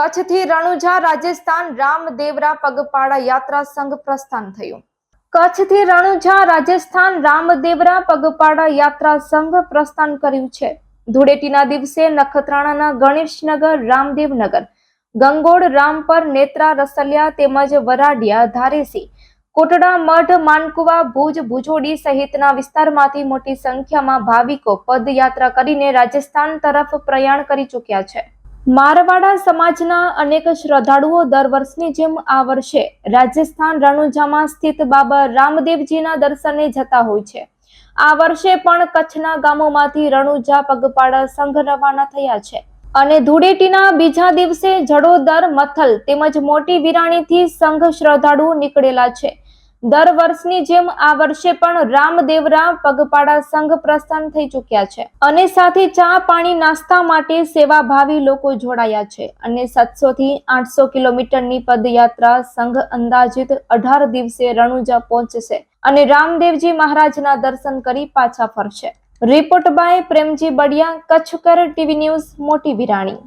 કચ્છથી રણુજા રાજસ્થાન રામદેવરા પગપાળા યાત્રા સંઘ પ્રસ્થાન થયું. કચ્છથી રણુજા રાજસ્થાન રામદેવરા પગપાળા યાત્રા સંઘ પ્રસ્થાન કર્યું છે. ધૂળેટીના દિવસે નખત્રાણાના ગણેશનગર, રામદેવનગર, ગંગોળ, રામપર, નેત્રા, રસલિયા તેમજ વરાડિયા, ધારેસી, કોટડા, મઢ, માનકુવા, ભુજ, ભુજોડી સહિતના વિસ્તારમાંથી મોટી સંખ્યામાં ભાવિકો પદયાત્રા કરીને રાજસ્થાન તરફ પ્રયાણ કરી ચૂક્યા છે. મારવાડા સમાજના અનેક શ્રદ્ધાળુઓ દર વર્ષની જેમ આ વર્ષે રાજસ્થાન રણુજામાં સ્થિત બાબા રામદેવજીના દર્શને જતા હોય છે. આ વર્ષે પણ કચ્છના ગામોમાંથી રણુજા પગપાળા સંઘ રવાના થયા છે. અને ધૂળેટીના બીજા દિવસે જડોદર, મથલ તેમજ મોટી વિરાણીથી સંઘ શ્રદ્ધાળુઓ નીકળેલા છે. દર વર્ષની જેમ આ વર્ષે પણ રામદેવરા પગપાળા સંઘ પ્રસ્થાન થઈ ચૂક્યા છે. અને સાથે ચા પાણી નાસ્તા માટે સેવાભાવી લોકો જોડાયા છે. અને સાતસો થી આઠસો કિલોમીટરની પદયાત્રા સંઘ અંદાજિત અઢાર દિવસે રણુજા પહોંચશે અને રામદેવજી મહારાજના દર્શન કરી પાછા ફરશે. Report by Premji Badiya, કચ્છકર TV news, Moti Virani.